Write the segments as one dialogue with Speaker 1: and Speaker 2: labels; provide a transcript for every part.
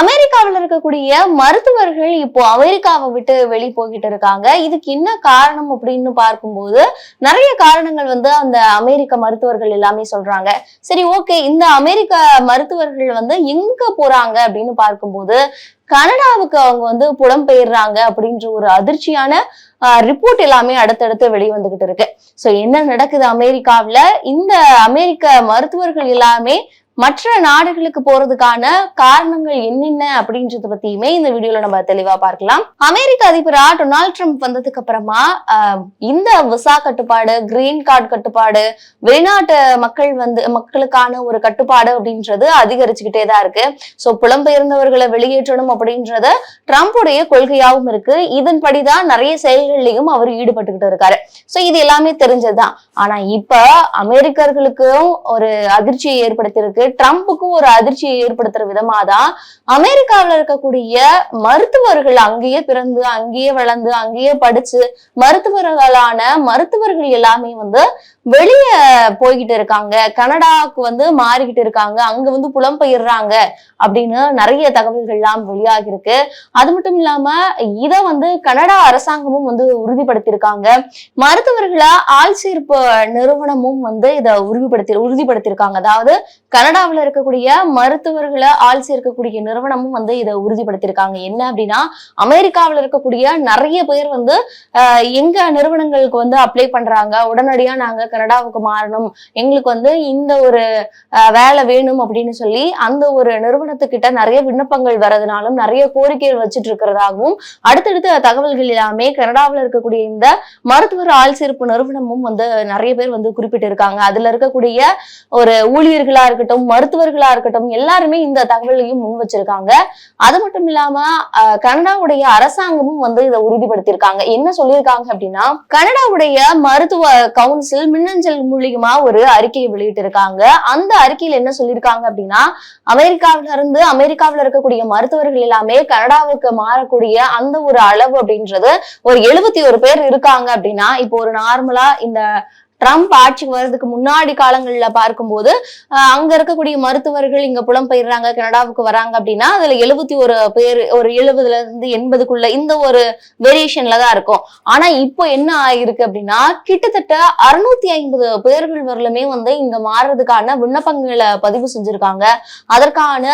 Speaker 1: அமெரிக்காவில் இருக்கக்கூடிய மருத்துவர்கள் இப்போ அமெரிக்காவை விட்டு வெளி போய்கிட்டு இருக்காங்க. இதுக்கு என்ன காரணம் அப்படின்னு பார்க்கும்போது நிறைய காரணங்கள் வந்து அந்த அமெரிக்க மருத்துவர்கள் எல்லாமே சொல்றாங்க. சரி ஓகே இந்த அமெரிக்க மருத்துவர்கள் வந்து எங்க போறாங்க அப்படின்னு பார்க்கும்போது கனடாவுக்கு அவங்க வந்து புலம்பெயர்றாங்க அப்படின்ற ஒரு அதிர்ச்சியான ரிப்போர்ட் எல்லாமே அடுத்தடுத்து வெளிவந்துகிட்டு இருக்கு. சோ என்ன நடக்குது அமெரிக்காவுல? இந்த அமெரிக்க மருத்துவர்கள் எல்லாமே மற்ற நாடுகளுக்கு போறதுக்கான காரணங்கள் என்னென்ன அப்படின்றத பத்தியுமே இந்த வீடியோல நம்ம தெளிவா பார்க்கலாம். அமெரிக்க அதிபரா டொனால்ட் ட்ரம்ப் வந்ததுக்கு அப்புறமா இந்த விசா கட்டுப்பாடு கிரீன் கார்டு கட்டுப்பாடு வெளிநாட்டு மக்கள் வந்து மக்களுக்கான ஒரு கட்டுப்பாடு அப்படின்றது அதிகரிச்சுக்கிட்டே தான் இருக்கு. சோ புலம்பெயர்ந்தவர்களை வெளியேற்றணும் அப்படின்றத ட்ரம்ப்புடைய கொள்கையாகவும் இருக்கு. இதன்படிதான் நிறைய செயல்கள்லையும் அவர் ஈடுபட்டுக்கிட்டு இருக்காரு. சோ இது எல்லாமே தெரிஞ்சதுதான். ஆனா இப்ப அமெரிக்கர்களுக்கும் ஒரு அதிர்ச்சியை ஏற்படுத்தியிருக்கு. ட்ரம்ப்புக்கும் ஒரு அதிர்ச்சியை ஏற்படுத்துற விதமா தான் அமெரிக்காவுல இருக்கக்கூடிய மருத்துவர்கள் அங்கேயே பிறந்து அங்கேயே வளர்ந்து அங்கேயே படிச்சு மருத்துவர்களான மருத்துவர்கள் எல்லாமே வந்து வெளியே போய்கிட்டு இருக்காங்க. கனடாவுக்கு வந்து மாறிக்கிட்டு இருக்காங்க. அங்க வந்து புலம்பெயர்றாங்க அப்படின்னு நிறைய தகவல்கள்லாம் வெளியாகி இருக்கு அது மட்டும் இல்லாம இதை வந்து கனடா அரசாங்கமும் வந்து உறுதிப்படுத்தியிருக்காங்க. மருத்துவர்களை ஆள் சேர்ப்பு நிறுவனமும் வந்து இதை உறுதிப்படுத்தி உறுதிப்படுத்தியிருக்காங்க. அதாவது கனடா கனடாவில் இருக்கக்கூடிய மருத்துவர்களை ஆள் சேர்க்கக்கூடிய நிறுவனமும் வந்து இதை உறுதிப்படுத்தியிருக்காங்க. என்ன அப்படின்னா அமெரிக்காவில் இருக்கக்கூடிய நிறைய பேர் வந்து ஆஹ், எங்க நிறுவனங்களுக்கு வந்து அப்ளை பண்றாங்க. உடனடியா நாங்க கனடாவுக்கு மாறணும். எங்களுக்கு வந்து இந்த ஒரு வேலை வேணும் அப்படின்னு சொல்லி அந்த ஒரு நிறுவனத்துக்கிட்ட நிறைய விண்ணப்பங்கள் வரதுனாலும் நிறைய கோரிக்கைகள் வச்சுட்டு இருக்கிறதாகவும் அடுத்தடுத்த தகவல்கள் எல்லாமே கனடாவுல இருக்கக்கூடிய இந்த மருத்துவர் ஆள் சேர்ப்பு நிறுவனமும் வந்து நிறைய பேர் வந்து குறிப்பிட்டிருக்காங்க. அதுல இருக்கக்கூடிய ஒரு ஊழியர்களா இருக்கட்டும் மருத்துவர்களா இருக்கட்டும் எல்லாருமே இந்த தகவலையும் முன் வச்சிருக்காங்க. அது மட்டும் இல்லாம கனடாவுடைய அரசாங்கமும் வந்து இதை உறுதிப்படுத்தியிருக்காங்க. என்ன சொல்லியிருக்காங்க அப்படின்னா கனடாவுடைய மருத்துவ கவுன்சில் மின்னஞ்சல் மூலியமா ஒரு அறிக்கையை வெளியிட்டிருக்காங்க. அந்த அறிக்கையில என்ன சொல்லியிருக்காங்க அப்படின்னா அமெரிக்காவில இருந்து அமெரிக்காவுல இருக்கக்கூடிய மருத்துவர்கள் எல்லாமே கனடாவுக்கு மாறக்கூடிய அந்த ஒரு அளவு அப்படின்றது ஒரு எழுபத்தி ஒரு பேர் இருக்காங்க அப்படின்னா இப்போ ஒரு நார்மலா இந்த ட்ரம்ப் ஆட்சிக்கு வர்றதுக்கு முன்னாடி காலங்களில் பார்க்கும்போது அங்க இருக்கக்கூடிய மருத்துவர்கள் இங்க புலம்பெயர்றாங்க கனடாவுக்கு வராங்க அப்படின்னா அதுல எழுபத்தி ஒரு பேர் ஒரு எழுபதுல இருந்து எண்பதுக்குள்ள இந்த ஒரு வேரியேஷன்ல தான் இருக்கும். ஆனா இப்போ என்ன ஆயிருக்கு அப்படின்னா கிட்டத்தட்ட அறுநூத்தி ஐம்பது பேர்கள் வரலுமே வந்து இங்க மாறுறதுக்கான விண்ணப்பங்களை பதிவு செஞ்சிருக்காங்க. அதற்கான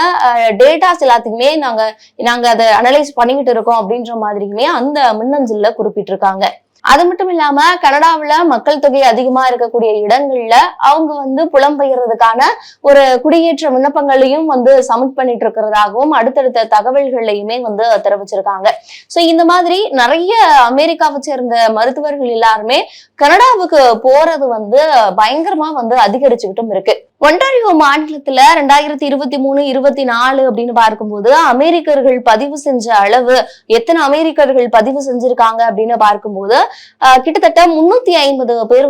Speaker 1: டேட்டாஸ் எல்லாத்துக்குமே நாங்க நாங்க அதை அனலைஸ் பண்ணிக்கிட்டு இருக்கோம் அப்படின்ற மாதிரியுமே அந்த மின்னஞ்சல்ல குறிப்பிட்டிருக்காங்க. அது மட்டும் இல்லாம கனடாவில மக்கள் தொகை அதிகமா இருக்கக்கூடிய இடங்கள்ல அவங்க வந்து புலம்பெயர்றதுக்கான ஒரு குடியேற்ற விண்ணப்பங்களையும் வந்து சப்மிட் பண்ணிட்டு இருக்கிறதாகவும் அடுத்தடுத்த தகவல்களையுமே வந்து தெரிவிச்சிருக்காங்க. சோ இந்த மாதிரி நிறைய அமெரிக்காவை சேர்ந்த மருத்துவர்கள் எல்லாருமே கனடாவுக்கு போறது வந்து பயங்கரமா வந்து அதிகரிச்சுக்கிட்டும் இருக்கு. ஒன்டாரியோ மாநிலத்துல ரெண்டாயிரத்தி இருபத்தி மூணு இருபத்தி நாலு அப்படின்னு பார்க்கும்போது அமெரிக்கர்கள் பதிவு செஞ்ச அளவு எத்தனை அமெரிக்கர்கள் பதிவு செஞ்சிருக்காங்க அப்படின்னு பார்க்கும்போது கிட்டத்தட்ட முன்னூத்தி ஐம்பது பேர்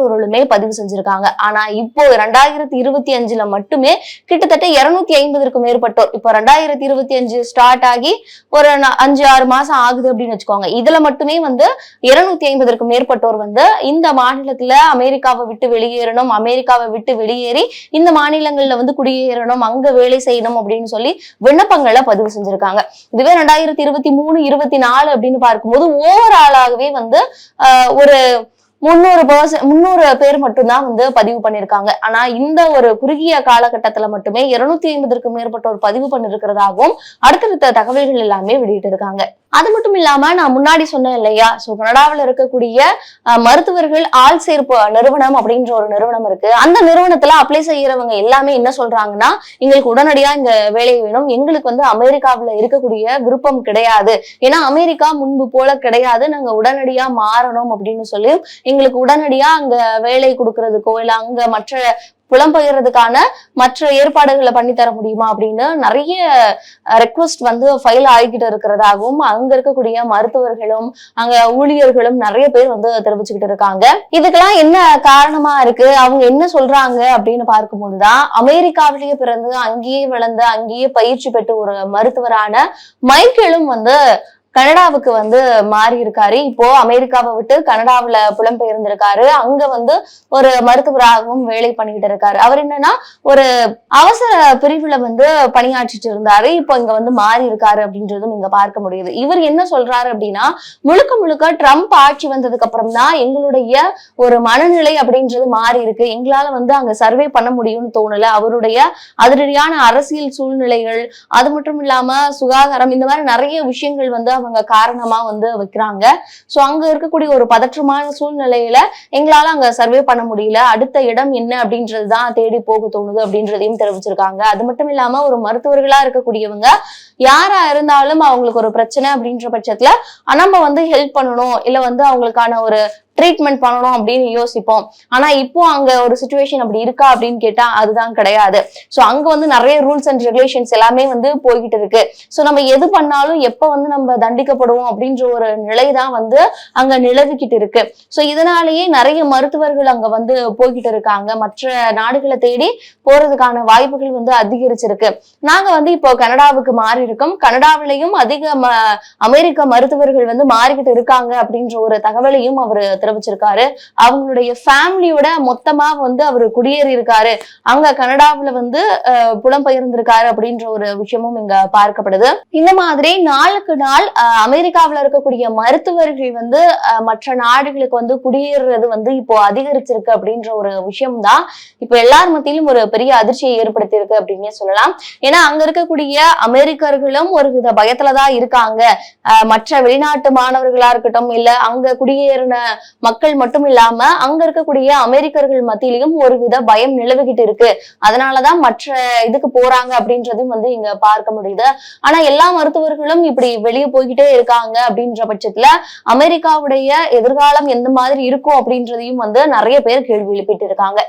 Speaker 1: பதிவு செஞ்சிருக்காங்க. ஆனா இப்போ ரெண்டாயிரத்தி இருபத்தி அஞ்சுல மட்டுமே கிட்டத்தட்ட இருநூத்தி ஐம்பதுக்கு மேற்பட்டோர். இப்போ ரெண்டாயிரத்தி இருபத்தி அஞ்சு ஸ்டார்ட் ஆகி ஒரு அஞ்சு ஆறு மாசம் ஆகுது அப்படின்னு வச்சுக்கோங்க. இதுல மட்டுமே வந்து இருநூத்தி ஐம்பதுக்கு மேற்பட்டோர் வந்து இந்த மாநிலத்துல அமெரிக்காவை விட்டு வெளியேறணும் அமெரிக்காவை விட்டு வெளியேறி இந்த மாநிலங்கள்ல வந்து குடியேறணும் அங்க வேலை செய்யணும் அப்படின்னு சொல்லி விண்ணப்பங்களை பதிவு செஞ்சிருக்காங்க. இதுவே ரெண்டாயிரத்தி இருபத்தி மூணு இருபத்தி நாலு அப்படின்னு பார்க்கும்போது ஓவராலாகவே வந்து ஆஹ், ஒரு முந்நூறு பர்சன்ட் முந்நூறு பேர் மட்டும்தான் வந்து பதிவு பண்ணிருக்காங்க. ஆனா இந்த ஒரு குறுகிய காலகட்டத்துல மட்டுமே இருநூத்தி ஐம்பதற்கும் மேற்பட்டோர் பதிவு பண்ணிருக்கிறதாகவும் அடுத்தடுத்த தகவல்கள் எல்லாமே வெளியிட்டு இருக்காங்க. அது மட்டும் இல்லாம நான் முன்னாடி சொன்னேன் இல்லையா? சோ கனடாவில் இருக்கக்கூடிய மருத்துவர்கள் ஆள் சேர்ப்பு நிறுவனம் அப்படின்ற ஒரு நிறுவனம் இருக்கு. அந்த நிறுவனத்துல அப்ளை செய்யறவங்க எல்லாமே என்ன சொல்றாங்கன்னா எங்களுக்கு உடனடியா இங்க வேலை வேணும். எங்களுக்கு வந்து அமெரிக்காவுல இருக்கக்கூடிய விருப்பம் கிடையாது. ஏன்னா அமெரிக்கா முன்பு போல கிடையாது. நாங்க உடனடியா மாறணும் அப்படின்னு சொல்லி எங்களுக்கு உடனடியா அங்க வேலை கொடுக்கறதுக்கோ இல்ல அங்க மற்ற புலம்பெயர்றதுக்கான மற்ற ஏற்பாடுகளை பண்ணி தர முடியுமா அப்படின்னு நிறைய ரெக்வஸ்ட் வந்து ஃபைல் ஆகிக்கிட்டு இருக்கிறதாகவும் அங்க இருக்கக்கூடிய மருத்துவர்களும் அங்க ஊழியர்களும் நிறைய பேர் வந்து தெரிவிச்சுக்கிட்டு இருக்காங்க. இதுக்கெல்லாம் என்ன காரணமா இருக்கு? அவங்க என்ன சொல்றாங்க அப்படின்னு பார்க்கும்போதுதான் அமெரிக்காவிலேயே பிறந்து அங்கேயே வளர்ந்து அங்கேயே பயிற்சி பெற்ற ஒரு மருத்துவரான மைக்கேலும் வந்து கனடாவுக்கு வந்து மாறி இருக்காரு. இப்போ அமெரிக்காவை விட்டு கனடாவுல புலம்பெயர்ந்திருக்காரு. அங்க வந்து ஒரு மருத்துவராகவும் வேலை பண்ணிட்டு இருக்காரு. அவர் என்னன்னா ஒரு அவசர பிரிவுல வந்து பணியாற்றிட்டு இருந்தாரு. இப்போ இங்க வந்து மாறி இருக்காரு அப்படின்றதும் இங்க பார்க்க முடியுது. இவர் என்ன சொல்றாரு அப்படின்னா முழுக்க முழுக்க ட்ரம்ப் ஆட்சி வந்ததுக்கு அப்புறம் தான் எங்களுடைய ஒரு மனநிலை அப்படின்றது மாறி இருக்கு. எங்களால வந்து அங்க சர்வே பண்ண முடியும்னு தோணல. அவருடைய அதிரடியான அரசியல் சூழ்நிலைகள் அது மட்டும் இல்லாம சுகாதாரம் இந்த மாதிரி நிறைய விஷயங்கள் வந்து அவங்க காரணமா வந்து வைக்கிறாங்க. சோ அங்க இருக்கக்கூடிய ஒரு பதற்றமான சூழ்நிலையில எங்களால அங்க சர்வே பண்ண முடியல. அடுத்த இடம் என்ன அப்படின்றதுதான் தேடி போக தோணுது அப்படின்றதையும் தெரிவிச்சிருக்காங்க. அது மட்டும் இல்லாம ஒரு மருத்துவர்களா இருக்கக்கூடியவங்க யாரா இருந்தாலும் அவங்களுக்கு ஒரு பிரச்சனை அப்படின்ற பட்சத்துல நம்ம வந்து ஹெல்ப் பண்ணணும். இல்ல வந்து அவங்களுக்கான ஒரு ட்ரீட்மெண்ட் பண்ணணும் அப்படின்னு யோசிப்போம். ஆனா இப்போ அங்க ஒரு சுச்சுவேஷன் அப்படி இருக்கா அப்படின்னு கேட்டா அதுதான் கிடையாது. ஸோ அங்க வந்து நிறைய ரூல்ஸ் அண்ட் ரெகுலேஷன்ஸ் எல்லாமே வந்து போய்கிட்டு இருக்கு. ஸோ நம்ம எது பண்ணாலும் எப்ப வந்து நம்ம தண்டிக்கப்படுவோம் அப்படின்ற ஒரு நிலை தான் வந்து அங்க நிலவிக்கிட்டு இருக்கு. ஸோ இதனாலேயே நிறைய மருத்துவர்கள் அங்க வந்து போய்கிட்டு இருக்காங்க. மற்ற நாடுகளை தேடி போறதுக்கான வாய்ப்புகள் வந்து அதிகரிச்சிருக்கு. நாங்க வந்து இப்போ கனடாவுக்கு மாறி இருக்கோம். கனடாவிலையும் அதிக அமெரிக்க மருத்துவர்கள் வந்து மாறிக்கிட்டு இருக்காங்க அப்படின்ற ஒரு தகவலையும் அவர் தெரிவிச்சிருக்காரு அவங்களுடைய ஃபேமிலியோட மொத்தமா வந்து அவர் குடியேறி இருக்காரு அங்க கனடாவில வந்து புலம்பெயர்ந்திருக்காரு அப்படின்ற ஒரு விஷயமும் இங்க பார்க்கப்படுது. இந்த மாதிரி நாளுக்கு நாள் அஹ், இருக்கக்கூடிய மருத்துவர்கள் வந்து மற்ற நாடுகளுக்கு வந்து குடியேறுறது வந்து இப்போ அதிகரிச்சிருக்கு அப்படின்ற ஒரு விஷயம் தான் இப்போ எல்லார் மத்தியிலும் ஒரு பெரிய அதிர்ச்சியை ஏற்படுத்தி இருக்கு அப்படின்னே சொல்லலாம். ஏன்னா அங்க இருக்கக்கூடிய அமெரிக்கர்களும் ஒரு வித பயத்துலதான் இருக்காங்க. மற்ற வெளிநாட்டு மாணவர்களா இருக்கட்டும் இல்ல அங்க குடியேறின மக்கள் மட்டும் இல்லாம அங்க இருக்கக்கூடிய அமெரிக்கர்கள் மத்தியிலையும் ஒரு வித பயம் நிலவுகிட்டு இருக்கு. அதனாலதான் மற்ற இதுக்கு போறாங்க அப்படின்றதும் வந்து இங்க பார்க்க முடியுது. ஆனா எல்லா மருத்துவர்களும் இப்படி வெளியே போய்கிட்டே இருக்காங்க அப்படின்ற பட்சத்துல அமெரிக்காவுடைய எதிர்காலம் எந்த மாதிரி இருக்கும் அப்படின்றதையும் வந்து நிறைய பேர் கேள்வி எழுப்பிட்டு இருக்காங்க.